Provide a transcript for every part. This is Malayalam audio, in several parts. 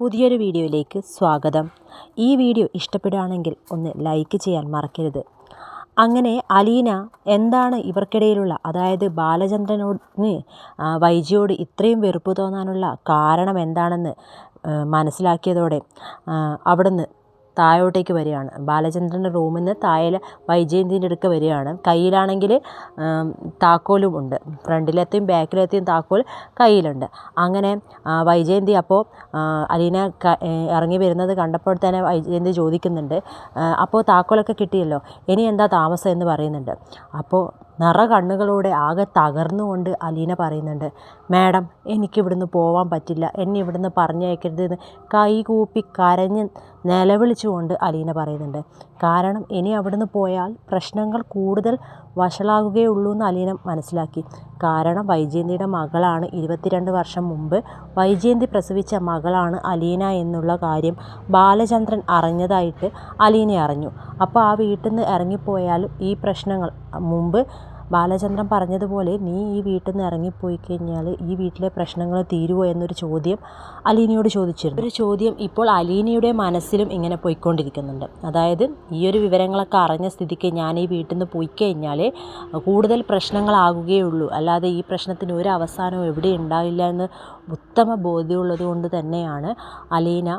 പുതിയൊരു വീഡിയോയിലേക്ക് സ്വാഗതം. ഈ വീഡിയോ ഇഷ്ടപ്പെടുകയാണെങ്കിൽ ഒന്ന് ലൈക്ക് ചെയ്യാൻ മറക്കരുത്. അങ്ങനെ അലീന എന്താണ് ഇവർക്കിടയിലുള്ള അതായത് ബാലചന്ദ്രനോട് വൈജിയോട് ഇത്രയും വെറുപ്പ് തോന്നാനുള്ള കാരണം എന്താണെന്ന് മനസ്സിലാക്കിയതോടെ അവിടുന്ന് താഴോട്ടേക്ക് വരികയാണ്. ബാലചന്ദ്രന്റെ റൂമിൽ നിന്ന് താഴെ വൈജയന്തിന്റെ അടുക്ക വരികയാണ്. കയ്യിലാണെങ്കിൽ താക്കോലും ഉണ്ട്. ഫ്രണ്ടിലെത്തിയും ബാക്കിലെത്തിയും താക്കോൽ കയ്യിലുണ്ട്. അങ്ങനെ വൈജയന്തി അപ്പോൾ അലീന ഇറങ്ങി വരുന്നത് കണ്ടപ്പോൾ തന്നെ വൈജയന്തി ചോദിക്കുന്നുണ്ട് അപ്പോൾ താക്കോലൊക്കെ കിട്ടിയല്ലോ. ഇനി എന്താ താമസം എന്ന് പറയുന്നുണ്ട്. അപ്പോൾ നിറ കണ്ണുകളോടെ ആകെ തകർന്നുകൊണ്ട് അലീന പറയുന്നുണ്ട് മാഡം എനിക്കിവിടുന്ന് പോവാൻ പറ്റില്ല. എന്നെ ഇവിടുന്ന് പറഞ്ഞയക്കരുതെന്ന് കൈകൂപ്പി കരഞ്ഞ് നിലവിളിച്ചുകൊണ്ട് അലീന പറയുന്നുണ്ട്. കാരണം ഇനി അവിടുന്ന് പോയാൽ പ്രശ്നങ്ങൾ കൂടുതൽ വഷളാകുകയുള്ളൂ എന്ന് അലീന മനസ്സിലാക്കി. കാരണം വൈജയന്തിയുടെ മകളാണ് ഇരുപത്തിരണ്ട് വർഷം മുമ്പ് വൈജയന്തി പ്രസവിച്ച മകളാണ് അലീന എന്നുള്ള കാര്യം ബാലചന്ദ്രൻ അറിഞ്ഞതായിട്ട് അലീന അറിഞ്ഞു അപ്പോൾ ആ വീട്ടിൽ നിന്ന് ഇറങ്ങിപ്പോയാലും ഈ പ്രശ്നങ്ങൾ മുമ്പ് ബാലചന്ദ്രൻ പറഞ്ഞതുപോലെ നീ ഈ വീട്ടിൽ നിന്ന് ഇറങ്ങിപ്പോയി കഴിഞ്ഞാൽ ഈ വീട്ടിലെ പ്രശ്നങ്ങൾ തീരുമോ എന്നൊരു ചോദ്യം അലീനയോട് ചോദിച്ചിരുന്നു. ഒരു ചോദ്യം ഇപ്പോൾ അലീനയുടെ മനസ്സിലും ഇങ്ങനെ പോയിക്കൊണ്ടിരിക്കുന്നുണ്ട്. അതായത് ഈ ഒരു വിവരങ്ങളൊക്കെ അറിഞ്ഞ സ്ഥിതിക്ക് ഞാൻ ഈ വീട്ടിൽ നിന്ന് പോയി കഴിഞ്ഞാൽ കൂടുതൽ പ്രശ്നങ്ങളാകുകയുള്ളൂ. അല്ലാതെ ഈ പ്രശ്നത്തിന് ഒരു അവസാനവും എവിടെ ഉണ്ടാവില്ല എന്ന് ഉത്തമ ബോധ്യമുള്ളത് കൊണ്ട് തന്നെയാണ് അലീന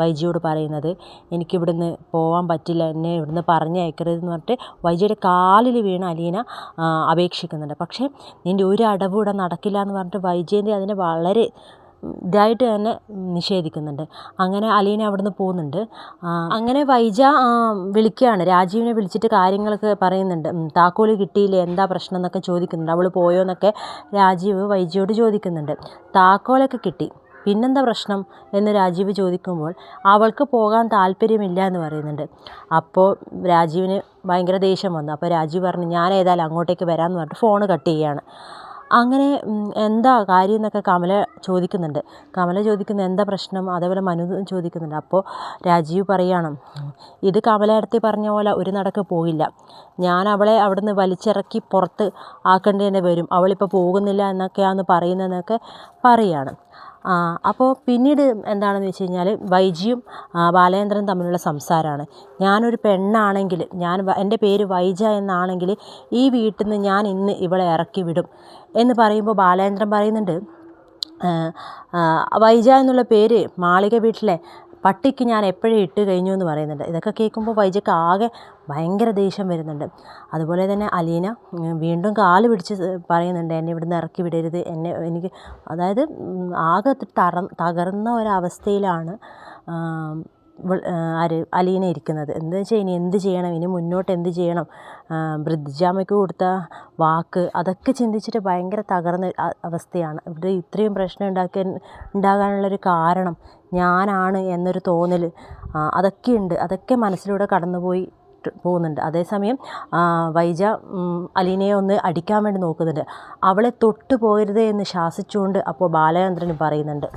വൈജിയോട് പറയുന്നത്. എനിക്കിവിടുന്ന് പോകാൻ പറ്റില്ല എന്നെ ഇവിടുന്ന് പറഞ്ഞയക്കരുതെന്ന് പറഞ്ഞിട്ട് വൈജിയുടെ കാലിൽ വീണ അലീന അപേക്ഷിക്കുന്നുണ്ട്. പക്ഷേ നിന്റെ ഒരു അടവും ഇവിടെ നടക്കില്ല എന്ന് പറഞ്ഞിട്ട് വൈജയന്തി അതിനെ വളരെ ഇതായിട്ട് തന്നെ നിഷേധിക്കുന്നുണ്ട്. അങ്ങനെ അലീന അവിടുന്ന് പോകുന്നുണ്ട്. അങ്ങനെ വൈജ വിളിക്കുകയാണ്. രാജീവിനെ വിളിച്ചിട്ട് കാര്യങ്ങളൊക്കെ പറയുന്നുണ്ട്. താക്കോൽ കിട്ടിയില്ലേ? എന്താ പ്രശ്നം എന്നൊക്കെ ചോദിക്കുന്നുണ്ട്. അവൾ പോയോ എന്നൊക്കെ രാജീവ് വൈജയോട് ചോദിക്കുന്നുണ്ട്. താക്കോലൊക്കെ കിട്ടി. പിന്നെന്താ പ്രശ്നം എന്ന് രാജീവ് ചോദിക്കുമ്പോൾ അവൾക്ക് പോകാൻ താല്പര്യമില്ല എന്ന് പറയുന്നുണ്ട്. അപ്പോൾ രാജീവിന് ഭയങ്കര ദേഷ്യം വന്നു. അപ്പോൾ രാജീവ് പറഞ്ഞു ഞാൻ ഏതായാലും അങ്ങോട്ടേക്ക് വരാമെന്ന് പറഞ്ഞിട്ട് ഫോൺ കട്ട് ചെയ്യുകയാണ്. അങ്ങനെ എന്താ കാര്യം എന്നൊക്കെ കമല ചോദിക്കുന്നുണ്ട്. കമല ചോദിക്കുന്ന എന്താ പ്രശ്നം? അതേപോലെ മനു ചോദിക്കുന്നുണ്ട്. അപ്പോൾ രാജീവ് പറയാണ് ഇത് കമലയിടത്തി പറഞ്ഞ പോലെ ഒരു നടക്ക് പോകില്ല. ഞാൻ അവളെ അവിടുന്ന് വലിച്ചിറക്കി പുറത്ത് ആക്കേണ്ടി തന്നെ വരും. അവളിപ്പോൾ പോകുന്നില്ല എന്നൊക്കെയാണ് പറയുന്നതെന്നൊക്കെ പറയാണ്. അപ്പോൾ പിന്നീട് എന്താണെന്ന് വെച്ച് കഴിഞ്ഞാൽ വൈജിയും ബാലേന്ദ്രനും തമ്മിലുള്ള സംസാരമാണ് ഞാനൊരു പെണ്ണാണെങ്കിൽ ഞാൻ എന്റെ പേര് വൈജ എന്നാണെങ്കിൽ ഈ വീട്ടിൽ നിന്ന് ഞാൻ ഇന്ന് ഇവളെ ഇറക്കി വിടും എന്ന് പറയുമ്പോൾ ബാലേന്ദ്രൻ പറയുന്നുണ്ട് വൈജ എന്നുള്ള പേര് മാളിക വീട്ടിലെ പട്ടിക്ക് ഞാൻ എപ്പോഴും ഇട്ട് കഴിഞ്ഞു എന്ന് പറയുന്നുണ്ട്. ഇതൊക്കെ കേൾക്കുമ്പോൾ വൈജയ്ക്ക് ആകെ ഭയങ്കര ദേഷ്യം വരുന്നുണ്ട്. അതുപോലെ തന്നെ അലീന വീണ്ടും കാൽ പിടിച്ച് പറയുന്നുണ്ട് എന്നെ ഇവിടുന്ന് ഇറക്കി വിടരുത്. എന്നെ എനിക്ക് അതായത് ആകെ തറ തകർന്ന ഒരവസ്ഥയിലാണ്. ആര് അലീന ഇരിക്കുന്നത്. എന്താ വെച്ചാൽ ഇനി എന്ത് ചെയ്യണം? ഇനി മുന്നോട്ട് എന്ത് ചെയ്യണം? ബ്രിദ്ജാമയ്ക്ക് കൊടുത്ത വാക്ക് അതൊക്കെ ചിന്തിച്ചിട്ട് ഭയങ്കര തകർന്ന അവസ്ഥയാണ്. ഇവിടെ ഇത്രയും പ്രശ്നം ഉണ്ടാക്കാൻ ഉണ്ടാകാനുള്ളൊരു കാരണം ഞാനാണ് എന്നൊരു തോന്നൽ അതൊക്കെയുണ്ട് അതൊക്കെ മനസ്സിലൂടെ കടന്നുപോയി പോകുന്നുണ്ട്. അതേസമയം വൈജ അലീനയെ ഒന്ന് അടിക്കാൻ വേണ്ടി നോക്കുന്നുണ്ട്. അവളെ തൊട്ടു പോകരുതേ എന്ന് ശാസിച്ചുകൊണ്ട് അപ്പോൾ ബാലചന്ദ്രൻ പറയുന്നുണ്ട്.